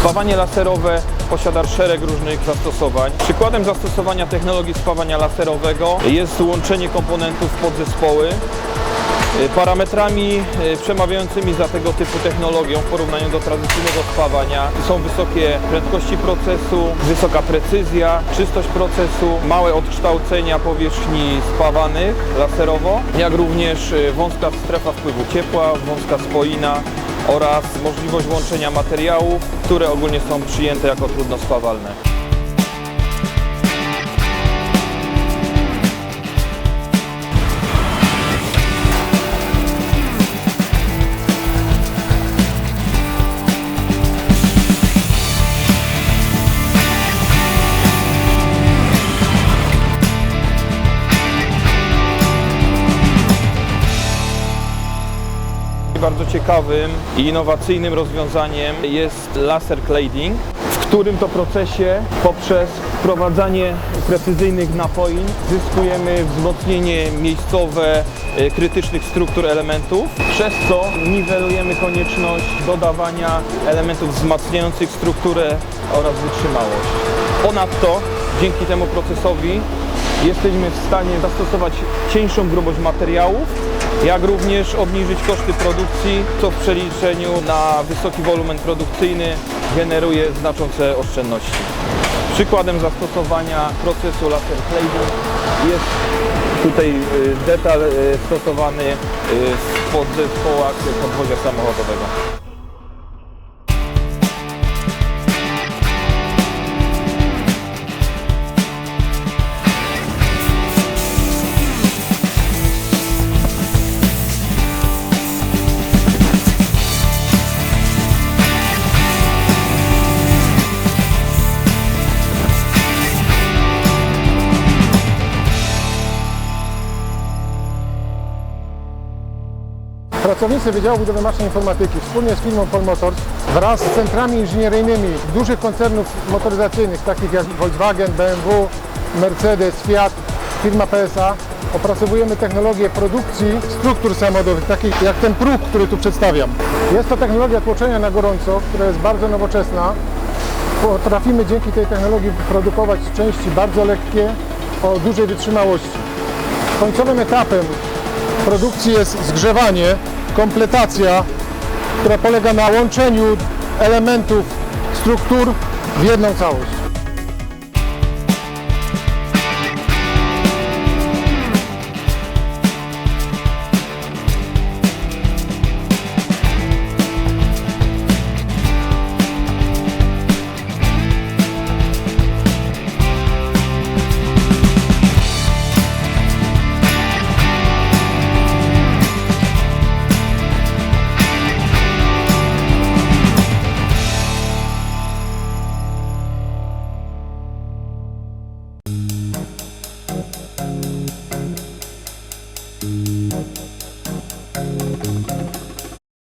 Spawanie laserowe posiada szereg różnych zastosowań. Przykładem zastosowania technologii spawania laserowego jest łączenie komponentów podzespoły. Y, Parametrami y, przemawiającymi za tego typu technologią w porównaniu do tradycyjnego spawania są wysokie prędkości procesu, wysoka precyzja, czystość procesu, małe odkształcenia powierzchni spawanych laserowo, jak również y, wąska strefa wpływu ciepła, wąska spoina oraz możliwość łączenia materiałów, które ogólnie są przyjęte jako trudno spawalne. Bardzo ciekawym i innowacyjnym rozwiązaniem jest laser cladding, w którym to procesie poprzez wprowadzanie precyzyjnych napoin zyskujemy wzmocnienie miejscowe e, krytycznych struktur elementów, przez co niwelujemy konieczność dodawania elementów wzmacniających strukturę oraz wytrzymałość. Ponadto dzięki temu procesowi jesteśmy w stanie zastosować cieńszą grubość materiałów, jak również obniżyć koszty produkcji, co w przeliczeniu na wysoki wolumen produkcyjny generuje znaczące oszczędności. Przykładem zastosowania procesu laser cladding jest tutaj y, detal y, stosowany y, w podzespołach podwozia samochodowego. Pracownicy Wydziału Budowy Maszyn Informatyki wspólnie z firmą Polmotors wraz z centrami inżynieryjnymi dużych koncernów motoryzacyjnych takich jak Volkswagen, BMW, Mercedes, Fiat, firma PSA opracowujemy technologię produkcji struktur samochodowych, takich jak ten próg, który tu przedstawiam. Jest to technologia tłoczenia na gorąco, która jest bardzo nowoczesna. Potrafimy dzięki tej technologii produkować części bardzo lekkie o dużej wytrzymałości. Końcowym etapem produkcji jest zgrzewanie, kompletacja, która polega na łączeniu elementów struktur w jedną całość.